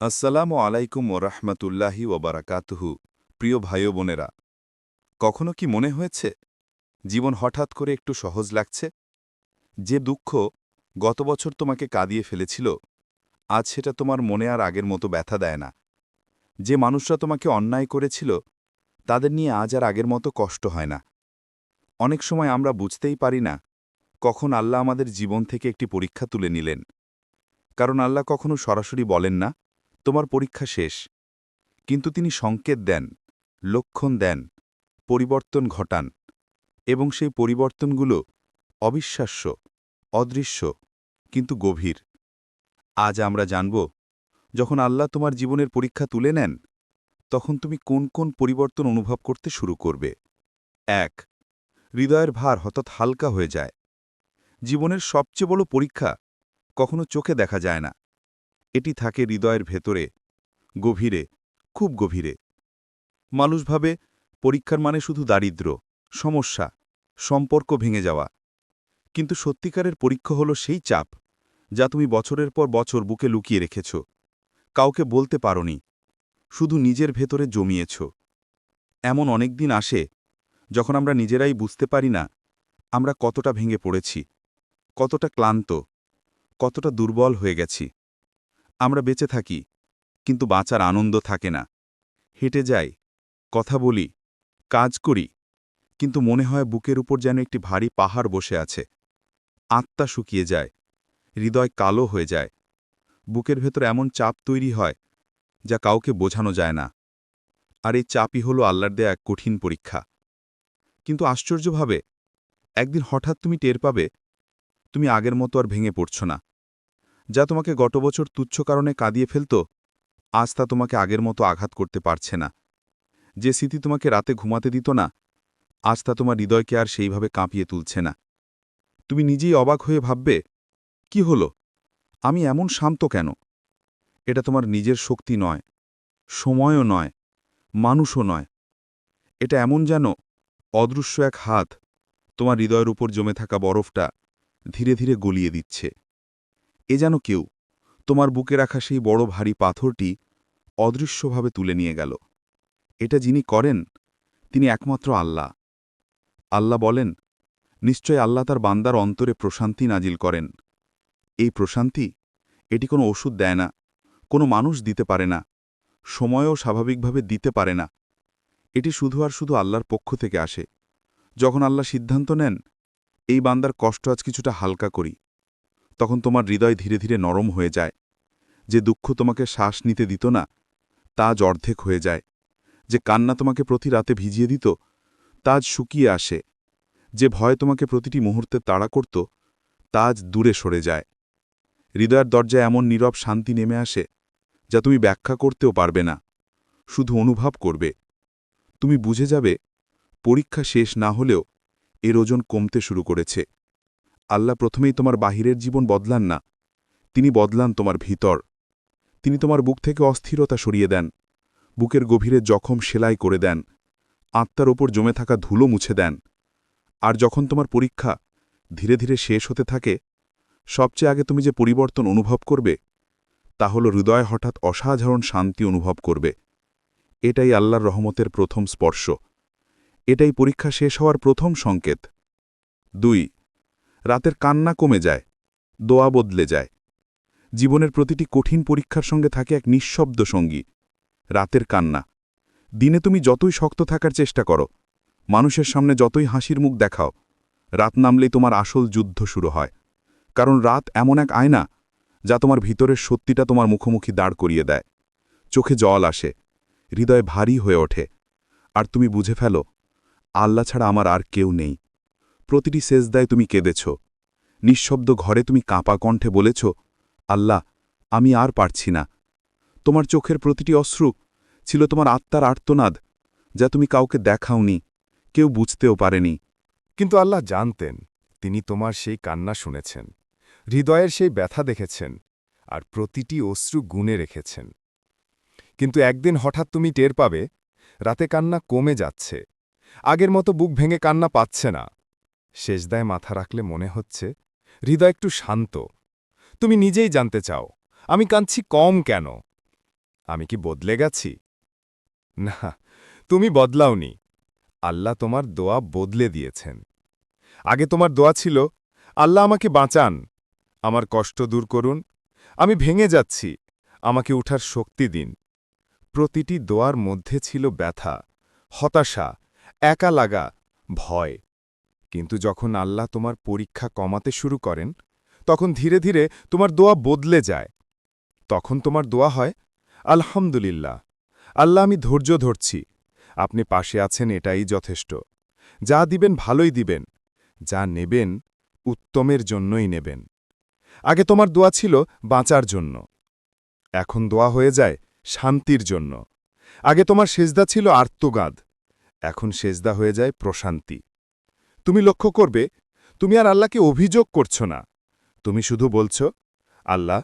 আসসালামু আলাইকুম ওরহমতুল্লাহি ওবারাকাতুহু প্রিয় ভাই বোনেরা, কখনো কি মনে হয়েছে, জীবন হঠাৎ করে একটু সহজ লাগছে? যে দুঃখ গত বছর তোমাকে কাঁদিয়ে ফেলেছিল, আজ সেটা তোমার মনে আর আগের মতো ব্যথা দেয় না। যে মানুষরা তোমাকে অন্যায় করেছিল, তাদের নিয়ে আজ আর আগের মতো কষ্ট হয় না। অনেক সময় আমরা বুঝতেই পারি না, কখন আল্লাহ আমাদের জীবন থেকে একটি পরীক্ষা তুলে নিলেন। কারণ আল্লাহ কখনো সরাসরি বলেন না তোমার পরীক্ষা শেষ। কিন্তু তিনি সংকেত দেন, লক্ষণ দেন, পরিবর্তন ঘটান এবং সেই পরিবর্তনগুলো অবিশ্বাস্য, অদৃশ্য, কিন্তু গভীর। আজ আমরা জানব, যখন আল্লাহ তোমার জীবনের পরীক্ষা তুলে নেন, তখন তুমি কোন কোন পরিবর্তন অনুভব করতে শুরু করবে? এক, হৃদয়ের ভার হঠাৎ হালকা হয়ে যায়। জীবনের সবচেয়ে বড় পরীক্ষা কখনো চোখে দেখা যায় না। এটি থাকে হৃদয়ের ভেতরে, গভীরে, খুব গভীরে। মানুষ ভাবে, পরীক্ষার মানে শুধু দারিদ্র, সমস্যা, সম্পর্ক ভেঙে যাওয়া। কিন্তু সত্যিকারের পরীক্ষা হলো সেই চাপ, যা তুমি বছরের পর বছর বুকে লুকিয়ে রেখেছ। কাউকে বলতে পারোনি, শুধু নিজের ভেতরে জমিয়েছ। এমন অনেক দিন আসে, যখন আমরা নিজেরাই বুঝতে পারি না, আমরা কতটা ভেঙে পড়েছি, কতটা ক্লান্ত, কতটা দুর্বল হয়ে গেছি। আমরা বেঁচে থাকি, কিন্তু বাঁচার আনন্দ থাকে না। হেঁটে যাই, কথা বলি, কাজ করি, কিন্তু মনে হয় বুকের উপর যেন একটি ভারী পাহাড় বসে আছে। আত্মা শুকিয়ে যায়, হৃদয় কালো হয়ে যায়। বুকের ভেতর এমন চাপ তৈরি হয়, যা কাউকে বোঝানো যায় না। আর এই চাপই হল আল্লাহর দেয়া এক কঠিন পরীক্ষা। কিন্তু আশ্চর্যভাবে, একদিন হঠাৎ তুমি টের পাবে, তুমি আগের মতো আর ভেঙে পড়ছ না। যা তোমাকে গত বছর তুচ্ছ কারণে কাঁদিয়ে ফেলত, আজ তা তোমাকে আগের মতো আঘাত করতে পারছে না। যে স্মৃতি তোমাকে রাতে ঘুমাতে দিত না, আজ তা তোমার হৃদয়কে আর সেইভাবে কাঁপিয়ে তুলছে না। তুমি নিজেই অবাক হয়ে ভাববে, কি হল? আমি এমন শান্ত কেন? এটা তোমার নিজের শক্তি নয়, সময়ও নয়, মানুষও নয়। এটা এমন যেন অদৃশ্য এক হাত তোমার হৃদয়ের উপর জমে থাকা বরফটা ধীরে ধীরে গলিয়ে দিচ্ছে। এ যেন কেউ। তোমার বুকে রাখা সেই বড় ভারী পাথরটি অদৃশ্যভাবে তুলে নিয়ে গেল। এটা যিনি করেন, তিনি একমাত্র আল্লাহ। আল্লাহ বলেন, নিশ্চয় আল্লাহ তার বান্দার অন্তরে প্রশান্তি নাজিল করেন। এই প্রশান্তি, এটি কোনো ওষুধ দেয় না, কোনো মানুষ দিতে পারে না, সময়ও স্বাভাবিকভাবে দিতে পারে না। এটি শুধু আর শুধু আল্লাহর পক্ষ থেকে আসে। যখন আল্লাহ সিদ্ধান্ত নেন, এই বান্দার কষ্ট আজ কিছুটা হালকা করি। তখন তোমার হৃদয় ধীরে ধীরে নরম হয়ে যায়। যে দুঃখ তোমাকে শ্বাস নিতে দিত না, তা আজ অর্ধেক হয়ে যায়। যে কান্না তোমাকে প্রতি রাতে ভিজিয়ে দিত তাজ শুকিয়ে আসে। যে ভয় তোমাকে প্রতিটি মুহূর্তে তাড়া করত, তা আজ দূরে সরে যায়। হৃদয়ের দরজায় এমন নীরব শান্তি নেমে আসে, যা তুমি ব্যাখ্যা করতেও পারবে না, শুধু অনুভব করবে। তুমি বুঝে যাবে, পরীক্ষা শেষ না হলেও এর ওজন কমতে শুরু করেছে। আল্লাহ প্রথমেই তোমার বাহিরের জীবন বদলান না। তিনি বদলান তোমার ভিতর। তিনি তোমার বুক থেকে অস্থিরতা সরিয়ে দেন। বুকের গভীরে জখম সেলাই করে দেন। আত্মার ওপর জমে থাকা ধুলো মুছে দেন। আর যখন তোমার পরীক্ষা ধীরে ধীরে শেষ হতে থাকে, সবচেয়ে আগে তুমি যে পরিবর্তন অনুভব করবে, তা হল হৃদয় হঠাৎ অসাধারণ শান্তি অনুভব করবে। এটাই আল্লাহর রহমতের প্রথম স্পর্শ। এটাই পরীক্ষা শেষ হওয়ার প্রথম সংকেত। দুই রাতের কান্না কমে যায়, দোয়া বদলে যায়। জীবনের প্রতিটি কঠিন পরীক্ষার সঙ্গে থাকে এক নিঃশব্দ সঙ্গী, রাতের কান্না। দিনে তুমি যতই শক্ত থাকার চেষ্টা করো, মানুষের সামনে যতই হাসির মুখ দেখাও, রাত নামলেই তোমার আসল যুদ্ধ শুরু হয়। কারণ রাত এমন এক আয়না, যা তোমার ভিতরের সত্যিটা তোমার মুখোমুখি দাঁড় করিয়ে দেয়। চোখে জল আসে, হৃদয় ভারী হয়ে ওঠে। আর তুমি বুঝে ফেলো, আল্লাহ ছাড়া আমার আর কেউ নেই। প্রতিটি সেজদায় তুমি কেঁদেছ। নিঃশব্দ ঘরে তুমি কাঁপা কণ্ঠে বলেছ, আল্লাহ, আমি আর পারছি না। তোমার চোখের প্রতিটি অশ্রু ছিল তোমার আত্মার আর্তনাদ, যা তুমি কাউকে দেখাওনি, কেউ বুঝতেও পারেনি। কিন্তু আল্লাহ জানতেন, তিনি তোমার সেই কান্না শুনেছেন, হৃদয়ের সেই ব্যথা দেখেছেন, আর প্রতিটি অশ্রু গুণে রেখেছেন। কিন্তু একদিন হঠাৎ তুমি টের পাবে, রাতে কান্না কমে যাচ্ছে। আগের মতো বুক ভেঙে কান্না পাচ্ছে না। শেষদায় মাথা রাখলে মনে হচ্ছে, হৃদয় একটু শান্ত। তুমি নিজেই জানতে চাও, আমি কাঁদছি কম কেন? আমি কি বদলে গেছি? না, তুমি বদলাওনি। আল্লাহ তোমার দোয়া বদলে দিয়েছেন। আগে তোমার দোয়া ছিল, আল্লাহ আমাকে বাঁচান, আমার কষ্ট দূর করুন, আমি ভেঙে যাচ্ছি, আমাকে উঠার শক্তি দিন। প্রতিটি দোয়ার মধ্যে ছিল ব্যথা, হতাশা একা লাগা ভয়। কিন্তু যখন আল্লাহ তোমার পরীক্ষা কমাতে শুরু করেন, তখন ধীরে ধীরে তোমার দোয়া বদলে যায়। তখন তোমার দোয়া হয়, আলহামদুলিল্লাহ, আল্লাহ আমি ধৈর্য ধরছি। আপনি পাশে আছেন, এটাই যথেষ্ট। যা দিবেন, ভালোই দিবেন। যা নেবেন, উত্তমের জন্যই নেবেন। আগে তোমার দোয়া ছিল বাঁচার জন্য। এখন দোয়া হয়ে যায় শান্তির জন্য। আগে তোমার সেজদা ছিল আর্তগাদ। এখন সেজদা হয়ে যায় প্রশান্তি। তুমি লক্ষ্য করবে, তুমি আর আল্লাহকে অভিযোগ করছ না। তুমি শুধু বলছ, আল্লাহ,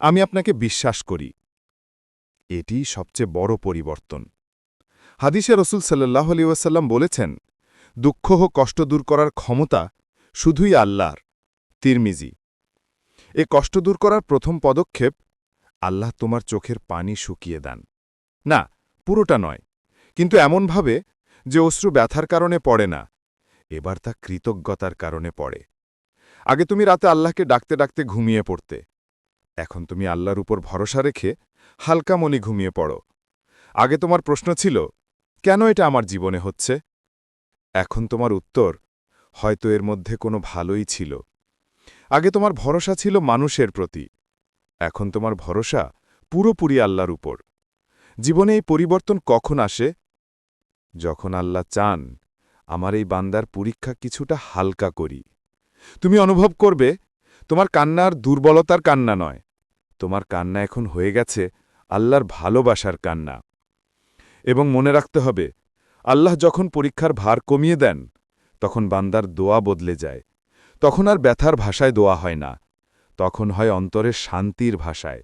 আমি আপনাকে বিশ্বাস করি। এটি সবচেয়ে বড় পরিবর্তন। হাদিসে রসুল সাল্লাহ আলী ওয়াসাল্লাম বলেছেন, দুঃখ ও কষ্ট দূর করার ক্ষমতা শুধুই আল্লাহর। তিরমিজি, এ কষ্ট দূর করার প্রথম পদক্ষেপ আল্লাহ তোমার চোখের পানি শুকিয়ে দেন। না, পুরোটা নয়, কিন্তু এমনভাবে যে অশ্রু ব্যথার কারণে পড়ে না। এবার তা কৃতজ্ঞতার কারণে পড়ে। আগে তুমি রাতে আল্লাহকে ডাকতে ডাকতে ঘুমিয়ে পড়তে। এখন তুমি আল্লাহর উপর ভরসা রেখে হালকা মনে ঘুমিয়ে পড়ো। আগে তোমার প্রশ্ন ছিল, কেন এটা আমার জীবনে হচ্ছে? এখন তোমার উত্তর, হয়তো এর মধ্যে কোনো ভালোই ছিল। আগে তোমার ভরসা ছিল মানুষের প্রতি। এখন তোমার ভরসা পুরোপুরি আল্লাহর উপর। জীবনে এই পরিবর্তন কখন আসে? যখন আল্লাহ চান আমার এই বান্দার পরীক্ষা কিছুটা হালকা করি। তুমি অনুভব করবে, তোমার কান্নার দুর্বলতার কান্না নয়। তোমার কান্না এখন হয়ে গেছে আল্লাহর ভালোবাসার কান্না। এবং মনে রাখতে হবে, আল্লাহ যখন পরীক্ষার ভার কমিয়ে দেন, তখন বান্দার দোয়া বদলে যায়। তখন আর ব্যথার ভাষায় দোয়া হয় না। তখন হয় অন্তরের শান্তির ভাষায়।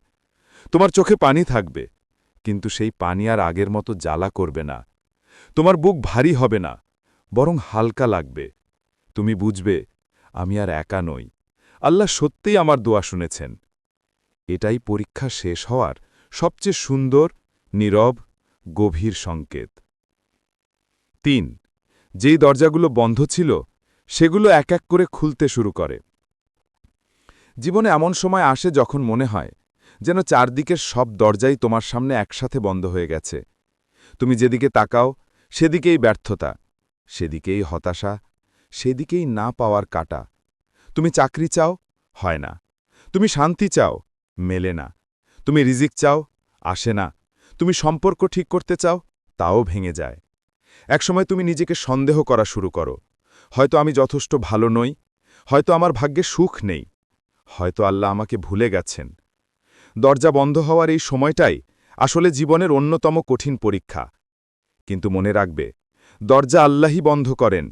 তোমার চোখে পানি থাকবে, কিন্তু সেই পানি আর আগের মতো জ্বালা করবে না। তোমার বুক ভারী হবে না। বরং হালকা লাগবে। তুমি বুঝবে, আমি আর একা নই। আল্লাহ সত্যিই আমার দোয়া শুনেছেন। এটাই পরীক্ষা শেষ হওয়ার সবচেয়ে সুন্দর, নীরব, গভীর সংকেত। তিন, যেই দরজাগুলো বন্ধ ছিল, সেগুলো এক এক করে খুলতে শুরু করে। জীবনে এমন সময় আসে যখন মনে হয়, যেন চারদিকের সব দরজাই তোমার সামনে একসাথে বন্ধ হয়ে গেছে। তুমি যেদিকে তাকাও, সেদিকেই ব্যর্থতা। সেদিকেই হতাশা, সেদিকেই না পাওয়ার কাটা। তুমি চাকরি চাও? হয় না। তুমি শান্তি চাও? মেলে না। তুমি রিজিক চাও? আসে না। তুমি সম্পর্ক ঠিক করতে চাও? তাও ভেঙে যায়। একসময় তুমি নিজেকে সন্দেহ করা শুরু করো। হয়তো আমি যথেষ্ট ভালো নই। হয়তো আমার ভাগ্যে সুখ নেই। হয়তো আল্লাহ আমাকে ভুলে গেছেন। দরজা বন্ধ হওয়ার এই সময়টাই আসলে জীবনের অন্যতম কঠিন পরীক্ষা। কিন্তু মনে রাখবে দরজা আল্লাহই বন্ধ করেন,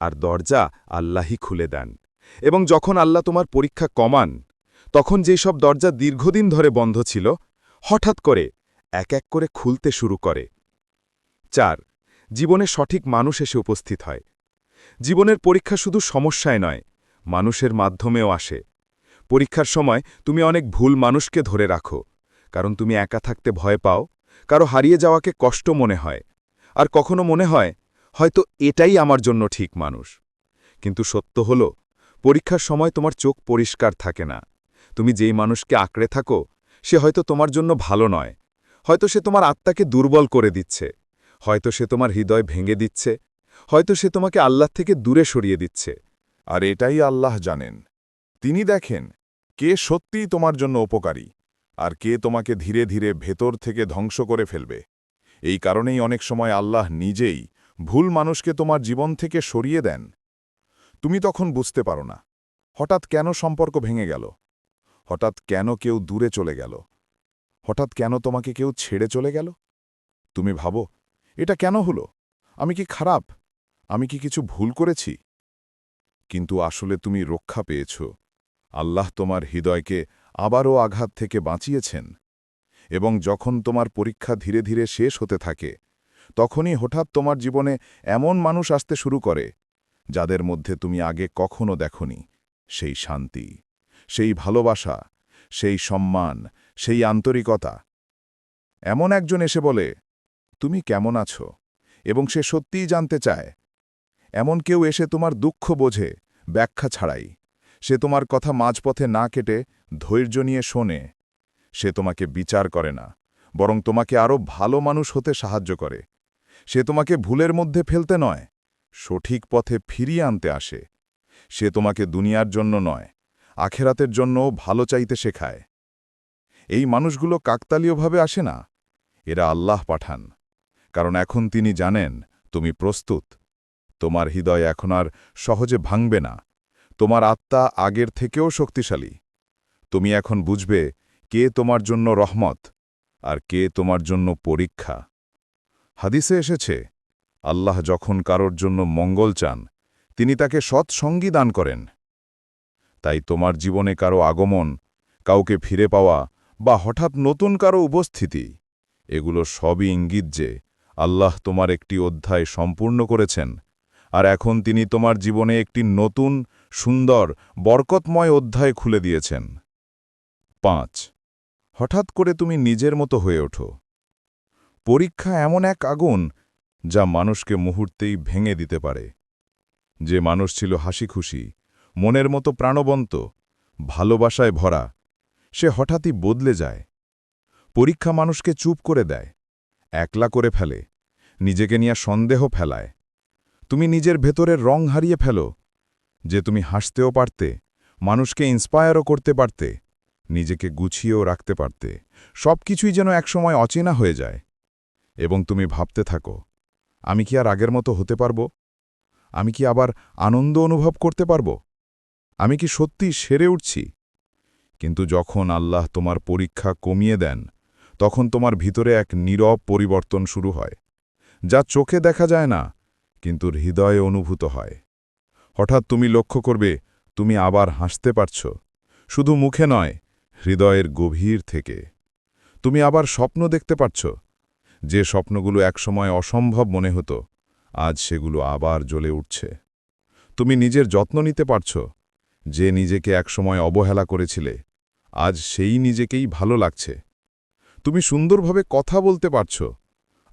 আর দরজা আল্লাহই খুলে দেন। এবং যখন আল্লাহ তোমার পরীক্ষা কমান, তখন যেই সব দরজা দীর্ঘদিন ধরে বন্ধ ছিল, হঠাৎ করে এক এক করে খুলতে শুরু করে। চার, জীবনে সঠিক মানুষ এসে উপস্থিত হয়। জীবনের পরীক্ষা শুধু সমস্যায় নয়, মানুষের মাধ্যমেও আসে। পরীক্ষার সময় তুমি অনেক ভুল মানুষকে ধরে রাখো, কারণ তুমি একা থাকতে ভয় পাও, কারও হারিয়ে যাওয়াকে কষ্ট মনে হয়, আর কখনো মনে হয় হয়তো এটাই আমার জন্য ঠিক মানুষ। কিন্তু সত্য হল, পরীক্ষার সময় তোমার চোখ পরিষ্কার থাকে না। তুমি যেই মানুষকে আঁকড়ে থাকো, সে হয়তো তোমার জন্য ভালো নয়। হয়তো সে তোমার আত্মাকে দুর্বল করে দিচ্ছে। হয়তো সে তোমার হৃদয় ভেঙে দিচ্ছে। হয়তো সে তোমাকে আল্লাহ থেকে দূরে সরিয়ে দিচ্ছে। আর এটাই আল্লাহ জানেন। তিনি দেখেন, কে সত্যিই তোমার জন্য উপকারী, আর কে তোমাকে ধীরে ধীরে ভেতর থেকে ধ্বংস করে ফেলবে। এই কারণেই অনেক সময় আল্লাহ নিজেই ভুল মানুষকে তোমার জীবন থেকে সরিয়ে দেন। তুমি তখন বুঝতে পারো না। হঠাৎ কেন সম্পর্ক ভেঙে গেল? হঠাৎ কেন কেউ দূরে চলে গেল? হঠাৎ কেন তোমাকে কেউ ছেড়ে চলে গেল? তুমি ভাবো, এটা কেন হলো? আমি কি খারাপ? আমি কি কিছু ভুল করেছি? কিন্তু আসলে তুমি রক্ষা পেয়েছ। আল্লাহ তোমার হৃদয়কে আবারও আঘাত থেকে বাঁচিয়েছেন এবং যখন তোমার পরীক্ষা ধীরে ধীরে শেষ হতে থাকে তখনই হঠাৎ তোমার জীবনে এমন মানুষ আসতে শুরু করে, যাদের মধ্যে তুমি আগে কখনো দেখনি। সেই শান্তি, সেই ভালোবাসা, সেই সম্মান, সেই আন্তরিকতা। এমন একজন এসে বলে, তুমি কেমন আছো? এবং সে সত্যিই জানতে চায়, এমন কেউ এসে তোমার দুঃখ বোঝে, ব্যাখ্যা ছাড়াই। সে তোমার কথা মাঝপথে না কেটে ধৈর্য নিয়ে শোনে। সে তোমাকে বিচার করে না, বরং তোমাকে আরও ভালো মানুষ হতে সাহায্য করে। সে তোমাকে ভুলের মধ্যে ফেলতে নয়, সঠিক পথে ফিরিয়ে আনতে আসে। সে তোমাকে দুনিয়ার জন্য নয়, আখেরাতের জন্যও ভালো চাইতে শেখায়। এই মানুষগুলো কাকতালীয়ভাবে আসে না, এরা আল্লাহ পাঠান, কারণ এখন তিনি জানেন, তুমি প্রস্তুত। তোমার হৃদয় এখন আর সহজে ভাঙবে না, তোমার আত্মা আগের থেকেও শক্তিশালী। তুমি এখন বুঝবে, কে তোমার জন্য রহমত আর কে তোমার জন্য পরীক্ষা। হাদিসে এসেছে, আল্লাহ যখন কারোর জন্য মঙ্গল চান, তিনি তাকে সৎসঙ্গী দান করেন। তাই তোমার জীবনে কারও আগমন, কাউকে ফিরে পাওয়া বা হঠাৎ নতুন কারও উপস্থিতি, এগুলো সবই ইঙ্গিত যে আল্লাহ তোমার একটি অধ্যায় সম্পূর্ণ করেছেন, আর এখন তিনি তোমার জীবনে একটি নতুন, সুন্দর, বরকতময় অধ্যায় খুলে দিয়েছেন। পাঁচ, হঠাৎ করে তুমি নিজের মতো হয়ে ওঠো। পরীক্ষা এমন এক আগুন যা মানুষকে মুহূর্তেই ভেঙে দিতে পারে। যে মানুষ ছিল হাসি খুশি মনের মতো প্রাণবন্ত, ভালোবাসায় ভরা, সে হঠাৎই বদলে যায়। পরীক্ষা মানুষকে চুপ করে দেয়, একলা করে ফেলে, নিজেকে নিয়ে সন্দেহ ফেলায়। তুমি নিজের ভেতরের রং হারিয়ে ফেলো, যে তুমি হাসতেও পারতে, মানুষকে ইন্সপায়ারও করতে পারতে, নিজেকে গুছিয়েও রাখতে পারতে। সব কিছুই যেন একসময় অচেনা হয়ে যায়। এবং তুমি ভাবতে থাকো, আমি কি আর আগের মতো হতে পারব? আমি কি আবার আনন্দ অনুভব করতে পারব? আমি কি সত্যি সেরে উঠছি? কিন্তু যখন আল্লাহ তোমার পরীক্ষা কমিয়ে দেন, তখন তোমার ভিতরে এক নীরব পরিবর্তন শুরু হয়, যা চোখে দেখা যায় না, কিন্তু হৃদয়ে অনুভূত হয়। হঠাৎ তুমি লক্ষ্য করবে, তুমি আবার হাসতে পারছ, শুধু মুখে নয়, হৃদয়ের গভীর থেকে। তুমি আবার স্বপ্ন দেখতে পারছ যে স্বপ্নগুলো একসময় অসম্ভব মনে হতো, আজ সেগুলো আবার জ্বলে উঠছে। তুমি নিজের যত্ন নিতে পারছ, যে নিজেকে একসময় অবহেলা করেছিলে, আজ সেই নিজেকেই ভালো লাগছে। তুমি সুন্দরভাবে কথা বলতে পারছ,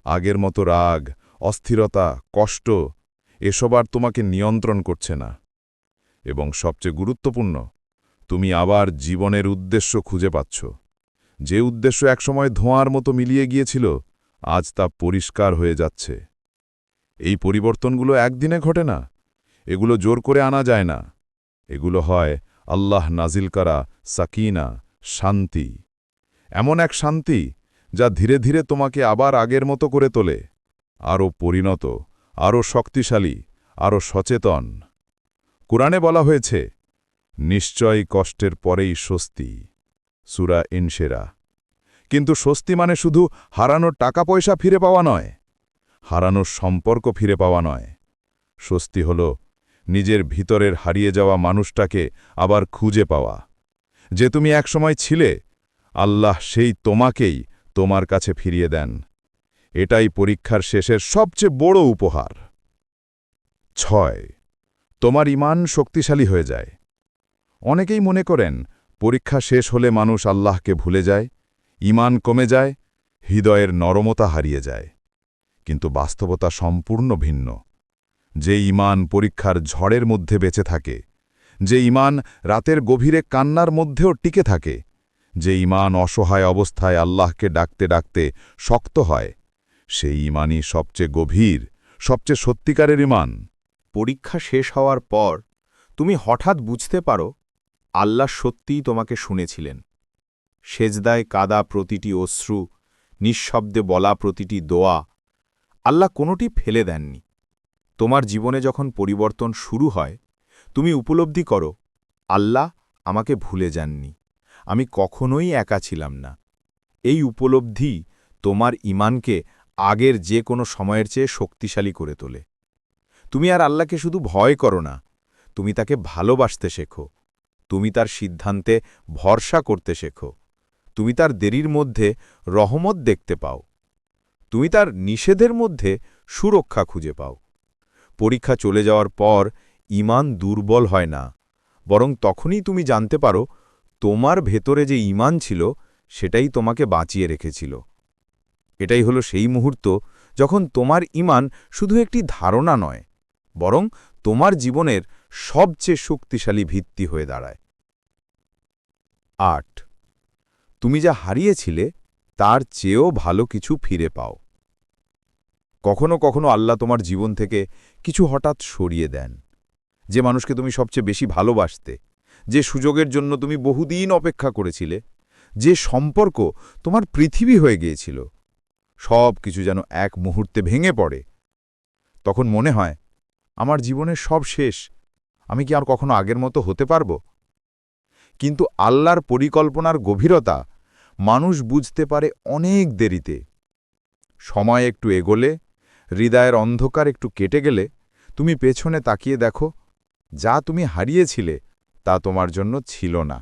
আগের মতো রাগ, অস্থিরতা, কষ্ট, এসব আর তোমাকে নিয়ন্ত্রণ করছে না। এবং সবচেয়ে গুরুত্বপূর্ণ, তুমি আবার জীবনের উদ্দেশ্য খুঁজে পাচ্ছ। যে উদ্দেশ্য একসময় ধোঁয়ার মতো মিলিয়ে গিয়েছিল আজ তা পরিষ্কার হয়ে যাচ্ছে। এই পরিবর্তনগুলো একদিনে ঘটে না। এগুলো জোর করে আনা যায় না। এগুলো হয় আল্লাহ নাজিল করা সাকিনা, শান্তি। এমন এক শান্তি যা ধীরে ধীরে তোমাকে আবার আগের মতো করে তোলে। আরও পরিণত, আরও শক্তিশালী, আরও সচেতন। কোরআনে বলা হয়েছে, নিশ্চয়ই কষ্টের পরেই স্বস্তি। সুরা ইনশেরা। কিন্তু স্বস্তি মানে শুধু হারানোর টাকা পয়সা ফিরে পাওয়া নয়, হারানোর সম্পর্ক ফিরে পাওয়া নয়। স্বস্তি হল নিজের ভিতরের হারিয়ে যাওয়া মানুষটাকে আবার খুঁজে পাওয়া। যে তুমি একসময় ছিলে, আল্লাহ সেই তোমাকেই তোমার কাছে ফিরিয়ে দেন। এটাই পরীক্ষার শেষের সবচেয়ে বড় উপহার। ছয়, তোমার ইমান শক্তিশালী হয়ে যায়। অনেকেই মনে করেন, পরীক্ষা শেষ হলে মানুষ আল্লাহকে ভুলে যায় ইমান কমে যায়, হৃদয়ের নরমতা হারিয়ে যায়। কিন্তু বাস্তবতা সম্পূর্ণ ভিন্ন। যে ইমান পরীক্ষার ঝড়ের মধ্যে বেঁচে থাকে, যে ইমান রাতের গভীরে কান্নার মধ্যেও টিকে থাকে, যে ইমান অসহায় অবস্থায় আল্লাহকে ডাকতে ডাকতে শক্ত হয় সেই ইমানই সবচেয়ে গভীর, সবচেয়ে সত্যিকারের ইমান পরীক্ষা শেষ হওয়ার পর তুমি হঠাৎ বুঝতে পারো, আল্লাহ সত্যিই তোমাকে শুনেছিলেন। সেজদায় কাদা প্রতিটি অশ্রু, নিঃশব্দে বলা প্রতিটি দোয়া। আল্লাহ কোনোটি ফেলে দেননি। তোমার জীবনে যখন পরিবর্তন শুরু হয়, তুমি উপলব্ধি করো, আল্লাহ আমাকে ভুলে যাননি। আমি কখনোই একা ছিলাম না। এই উপলব্ধি তোমার ইমানকে আগের যে কোনো সময়ের চেয়ে শক্তিশালী করে তোলে। তুমি আর আল্লাহকে শুধু ভয় করো না, তুমি তাকে ভালোবাসতে শেখো। তুমি তার সিদ্ধান্তে ভরসা করতে শেখো। তুমি তার দেরির মধ্যে রহমত দেখতে পাও। তুমি তার নিষেধের মধ্যে সুরক্ষা খুঁজে পাও। পরীক্ষা চলে যাওয়ার পর ইমান দুর্বল হয় না, বরং তখনই তুমি জানতে পারো তোমার ভেতরে যে ইমান ছিল, সেটাই তোমাকে বাঁচিয়ে রেখেছিল। এটাই হলো সেই মুহূর্ত যখন তোমার ইমান শুধু একটি ধারণা নয়, বরং তোমার জীবনের সবচেয়ে শক্তিশালী ভিত্তি হয়ে দাঁড়ায়। আট তুমি যা হারিয়েছিলে, তার চেয়েও ভালো কিছু ফিরে পাও। কখনো কখনো আল্লাহ তোমার জীবন থেকে কিছু হঠাৎ সরিয়ে দেন। যে মানুষকে তুমি সবচেয়ে বেশি ভালোবাসতে, যে সুযোগের জন্য তুমি বহুদিন অপেক্ষা করেছিলে, যে সম্পর্ক তোমার পৃথিবী হয়ে গিয়েছিল, সব কিছু যেন এক মুহূর্তে ভেঙে পড়ে। তখন মনে হয়, আমার জীবনের সব শেষ, আমি কি আর কখনো আগের মতো হতে পারব? কিন্তু আল্লাহর পরিকল্পনার গভীরতা মানুষ বুঝতে পারে অনেক দেরিতে। সময় একটু এগোলে, হৃদয়ের অন্ধকার একটু কেটে গেলে, তুমি পেছনে তাকিয়ে দেখো, যা তুমি হারিয়েছিলে তা তোমার জন্য ছিল না।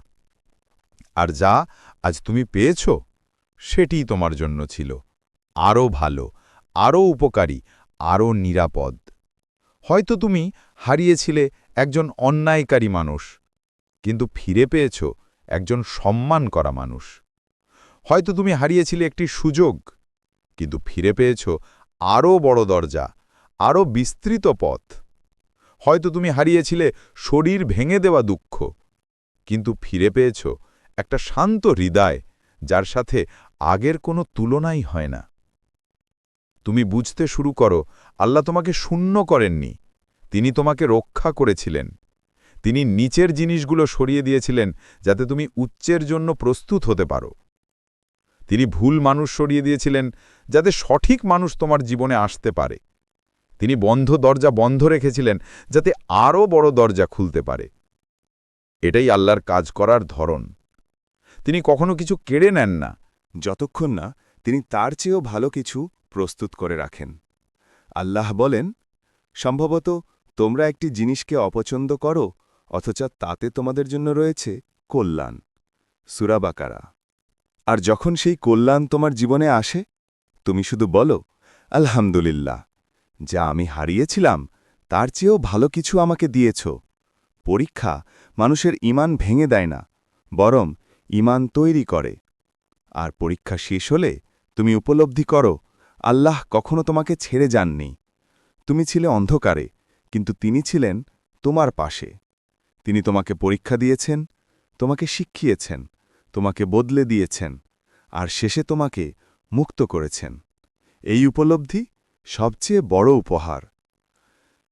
আর যা আজ তুমি পেয়েছ, সেটিই তোমার জন্য ছিল। আরও ভালো আরও উপকারী আরও নিরাপদ। হয়তো তুমি হারিয়েছিলে একজন অন্যায়কারী মানুষ, কিন্তু ফিরে পেয়েছ একজন সম্মান করা মানুষ। হয়তো তুমি হারিয়েছিলে একটি সুযোগ, কিন্তু ফিরে পেয়েছ আরও বড় দরজা, আরও বিস্তৃত পথ। হয়তো তুমি হারিয়েছিলে শরীর ভেঙে দেওয়া দুঃখ, কিন্তু ফিরে পেয়েছ একটা শান্ত হৃদয়, যার সাথে আগের কোনো তুলনাই হয় না। তুমি বুঝতে শুরু করো, আল্লাহ তোমাকে শূন্য করেননি, তিনি তোমাকে রক্ষা করেছিলেন। তিনি নিচের জিনিসগুলো সরিয়ে দিয়েছিলেন, যাতে তুমি উচ্চের জন্য প্রস্তুত হতে পারো। তিনি ভুল মানুষ সরিয়ে দিয়েছিলেন যাতে সঠিক মানুষ তোমার জীবনে আসতে পারে। তিনি বন্ধ দরজা বন্ধ রেখেছিলেন যাতে আরও বড় দরজা খুলতে পারে। এটাই আল্লাহর কাজ করার ধরন। তিনি কখনো কিছু কেড়ে নেন না। যতক্ষণ না তিনি তার চেয়েও ভালো কিছু প্রস্তুত করে রাখেন। আল্লাহ বলেন, সম্ভবত তোমরা একটি জিনিসকে অপছন্দ করো, অথচ তাতে তোমাদের জন্য রয়েছে কল্যাণ। সুরাবাকারা আর যখন সেই কল্যাণ তোমার জীবনে আসে, তুমি শুধু বলো, আলহামদুলিল্লাহ, যা আমি হারিয়েছিলাম, তার চেয়েও ভালো কিছু আমাকে দিয়েছ। পরীক্ষা মানুষের ইমান ভেঙে দেয় না, বরং ইমান তৈরি করে। আর পরীক্ষা শেষ হলে তুমি উপলব্ধি করো, আল্লাহ কখনো তোমাকে ছেড়ে যাননি। তুমি ছিলে অন্ধকারে, কিন্তু তিনি ছিলেন তোমার পাশে। তিনি তোমাকে পরীক্ষা দিয়েছেন, তোমাকে শিখিয়েছেন তোমাকে বদলে দিয়েছেন, আর শেষে তোমাকে মুক্ত করেছেন। এই উপলব্ধি সবচেয়ে বড় উপহার।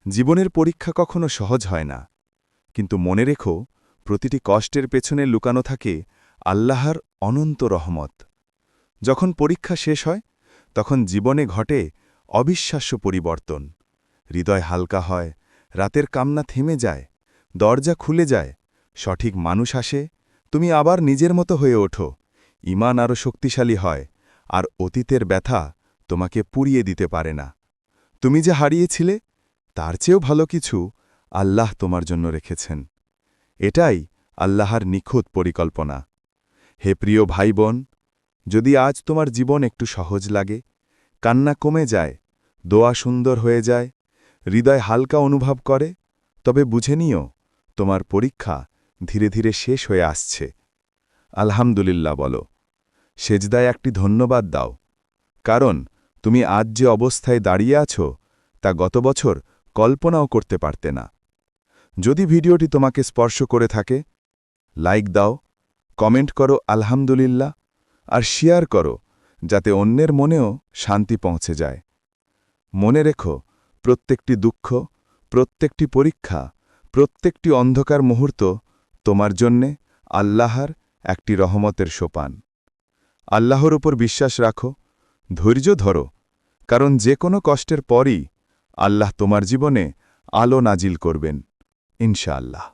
জীবনের পরীক্ষা কখনো সহজ হয় না, কিন্তু মনে রেখো, প্রতিটি কষ্টের পেছনে লুকানো থাকে আল্লাহর অনন্ত রহমত। যখন পরীক্ষা শেষ হয়, তখন জীবনে ঘটে অবিশ্বাস্য পরিবর্তন। হৃদয় হালকা হয়, রাতের কামনা থেমে যায়, দরজা খুলে যায়, সঠিক মানুষ আসে তুমি আবার নিজের মতো হয়ে ওঠো। ইমান আরও শক্তিশালী হয়, আর অতীতের ব্যথা তোমাকে পুড়িয়ে দিতে পারে না। তুমি যে হারিয়েছিলে, তার চেয়েও ভালো কিছু আল্লাহ তোমার জন্য রেখেছেন। এটাই আল্লাহর নিখুঁত পরিকল্পনা। হে প্রিয় ভাই বোন যদি আজ তোমার জীবন একটু সহজ লাগে, কান্না কমে যায়, দোয়া সুন্দর হয়ে যায়, হৃদয় হালকা অনুভব করে, তবে বুঝে নিও, তোমার পরীক্ষা ধীরে ধীরে শেষ হয়ে আসছে। আলহামদুলিল্লাহ বলো। সেজদায় একটি ধন্যবাদ দাও। কারণ, তুমি আজ যে অবস্থায় দাঁড়িয়ে আছো, তা গত বছর কল্পনাও করতে পারতে না। যদি ভিডিওটি তোমাকে স্পর্শ করে থাকে, লাইক দাও, কমেন্ট করো আলহামদুলিল্লাহ, আর শেয়ার করো, যাতে অন্যের মনেও শান্তি পৌঁছে যায়। মনে রেখো, প্রত্যেকটি দুঃখ, প্রত্যেকটি পরীক্ষা, প্রত্যেকটি অন্ধকার মুহূর্ত তোমার জন্যে আল্লাহর একটি রহমতের সোপান। আল্লাহর উপর বিশ্বাস রাখো, ধৈর্য ধরো, কারণ যে কোনো কষ্টের পরই আল্লাহ তোমার জীবনে আলো নাজিল করবেন, ইনশাআল্লাহ।